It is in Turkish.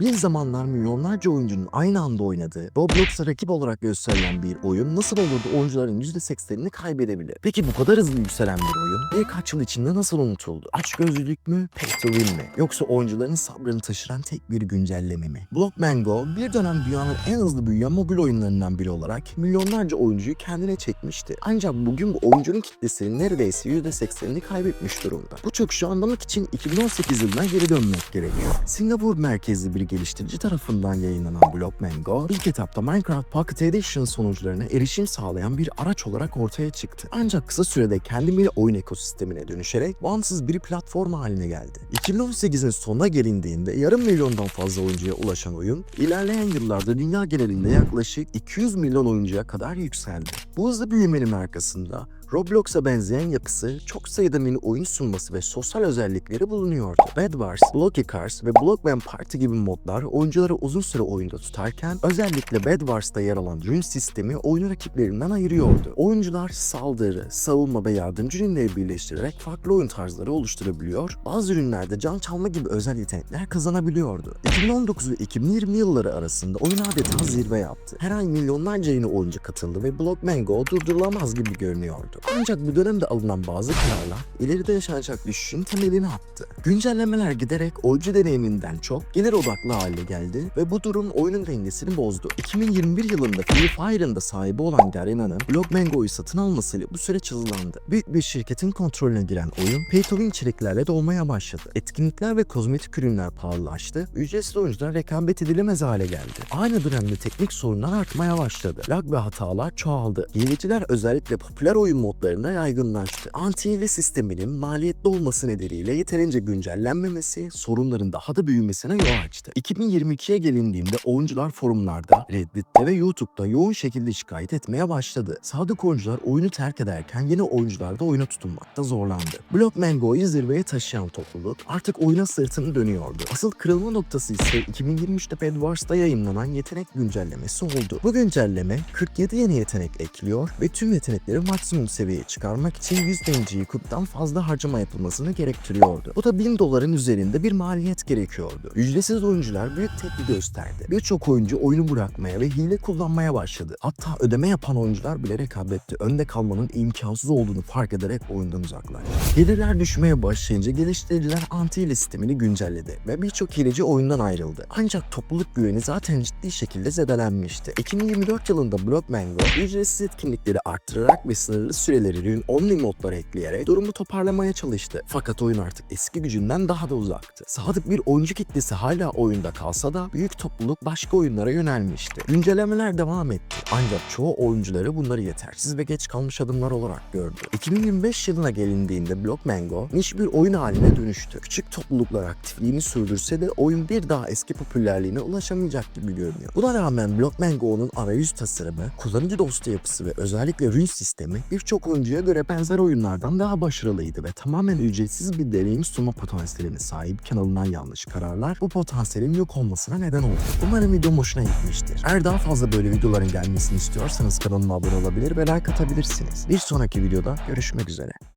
Bir zamanlar milyonlarca oyuncunun aynı anda oynadığı, Roblox'a rakip olarak gösterilen bir oyun nasıl olur da oyuncuların %80'ini kaybedebilir? Peki bu kadar hızlı yükselen bir oyun birkaç yıl içinde nasıl unutuldu? Açgözlülük mü, pay to win mi? Yoksa oyuncuların sabrını taşıran tek bir güncelleme mi? Blockman Go bir dönem dünyanın en hızlı büyüyen mobil oyunlarından biri olarak milyonlarca oyuncuyu kendine çekmişti. Ancak bugün bu oyuncunun kitlesinin neredeyse %80'ini kaybetmiş durumda. Bu çöküşü anlamak için 2018 yılına geri dönmek gerekiyor. Singapur merkezli bir geliştirici tarafından yayınlanan Blockman Go, ilk etapta Minecraft Pocket Edition sonuçlarına erişim sağlayan bir araç olarak ortaya çıktı. Ancak kısa sürede kendi bir oyun ekosistemine dönüşerek bağımsız bir platform haline geldi. 2018'in sonuna gelindiğinde yarım milyondan fazla oyuncuya ulaşan oyun, ilerleyen yıllarda dünya genelinde yaklaşık 200 milyon oyuncuya kadar yükseldi. Bu hızlı büyümenin arkasında Roblox'a benzeyen yapısı, çok sayıda mini oyun sunması ve sosyal özellikleri bulunuyordu. Bed Wars, Blocky Cars ve Blockman Party gibi modlar oyuncuları uzun süre oyunda tutarken özellikle Bed Wars'ta yer alan rune sistemi oyunu rakiplerinden ayırıyordu. Oyuncular saldırı, savunma ve yardımcı ürünleri birleştirerek farklı oyun tarzları oluşturabiliyor, bazı ürünlerde can çalma gibi özel yetenekler kazanabiliyordu. 2019 ve 2020 yılları arasında oyun adeta zirve yaptı. Her ay milyonlarca yeni oyuncu katıldı ve Blockman Go durdurulamaz gibi görünüyordu. Ancak bu dönemde alınan bazı kararlar ileride yaşanacak düşüşün temelini attı. Güncellemeler giderek oyuncu deneyiminden çok gelir odaklı hale geldi ve bu durum oyunun dengesini bozdu. 2021 yılında Free Fire'ın da sahibi olan Garena'nın Blockman Go'yu satın almasıyla bu süreç hızlandı. Büyük bir şirketin kontrolüne giren oyun pay to win içeriklerle dolmaya başladı. Etkinlikler ve kozmetik ürünler pahalılaştı, ücretsiz oyuncular rekabet edilemez hale geldi. Aynı dönemde teknik sorunlar artmaya başladı. Lag ve hatalar çoğaldı. Hileciler özellikle popüler oyun modlarında yaygınlaştı. Anti-hile sisteminin maliyetli olması nedeniyle yeterince güncellenmemesi sorunların daha da büyümesine yol açtı. 2022'ye gelindiğinde oyuncular forumlarda, Reddit'te ve YouTube'da yoğun şekilde şikayet etmeye başladı. Sadık oyuncular oyunu terk ederken yeni oyuncular da oyuna tutunmakta zorlandı. Blockman Go'yu zirveye taşıyan topluluk artık oyuna sırtını dönüyordu. Asıl kırılma noktası ise 2023'te Bed Wars'ta yayınlanan yetenek güncellemesi oldu. Bu güncelleme 47 yeni yetenek ekliyor ve tüm yetenekleri maksimum seviyeye çıkarmak için 100 NG kuptan fazla harcama yapılmasını gerektiriyordu. Bu da 1000 doların üzerinde bir maliyet gerekiyordu. Ücretsiz oyuncular büyük tepki gösterdi. Birçok oyuncu oyunu bırakmaya ve hile kullanmaya başladı. Hatta ödeme yapan oyuncular bile rekabette önde kalmanın imkansız olduğunu fark ederek oyundan uzaklaştı. Gelirler düşmeye başlayınca geliştiriciler anti-hile sistemini güncelledi ve birçok hileci oyundan ayrıldı. Ancak topluluk güveni zaten ciddi şekilde zedelenmişti. 2024 yılında Blockman Go ücretsiz etkinlikleri arttırarak ve sınırlı süreleri only modlar ekleyerek durumu toparlamaya çalıştı. Fakat oyun artık eski gücünden daha da uzaktı. Sadık bir oyuncu kitlesi hala oyunda kalsa da büyük topluluk başka oyunlara yönelmişti. Güncellemeler devam etti. Ancak çoğu oyuncuları bunları yetersiz ve geç kalmış adımlar olarak gördü. 2025 yılına gelindiğinde Blockman Go niş bir oyun haline dönüştü. Küçük topluluklar aktifliğini sürdürse de oyun bir daha eski popülerliğine ulaşamayacak gibi görünüyor. Buna rağmen Blockman Go'nun arayüz tasarımı, kullanıcı dostu yapısı ve özellikle rune sistemi birçok oyuncuya göre benzer oyunlardan daha başarılıydı ve tamamen ücretsiz bir deneyim sunma potansiyeline sahipken alınan yanlış kararlar bu potansiyelin yok olmasına neden oldu. Umarım videom hoşuna gitmiştir. Eğer daha fazla böyle videoların gelmesini istiyorsanız kanalıma abone olabilir ve like atabilirsiniz. Bir sonraki videoda görüşmek üzere.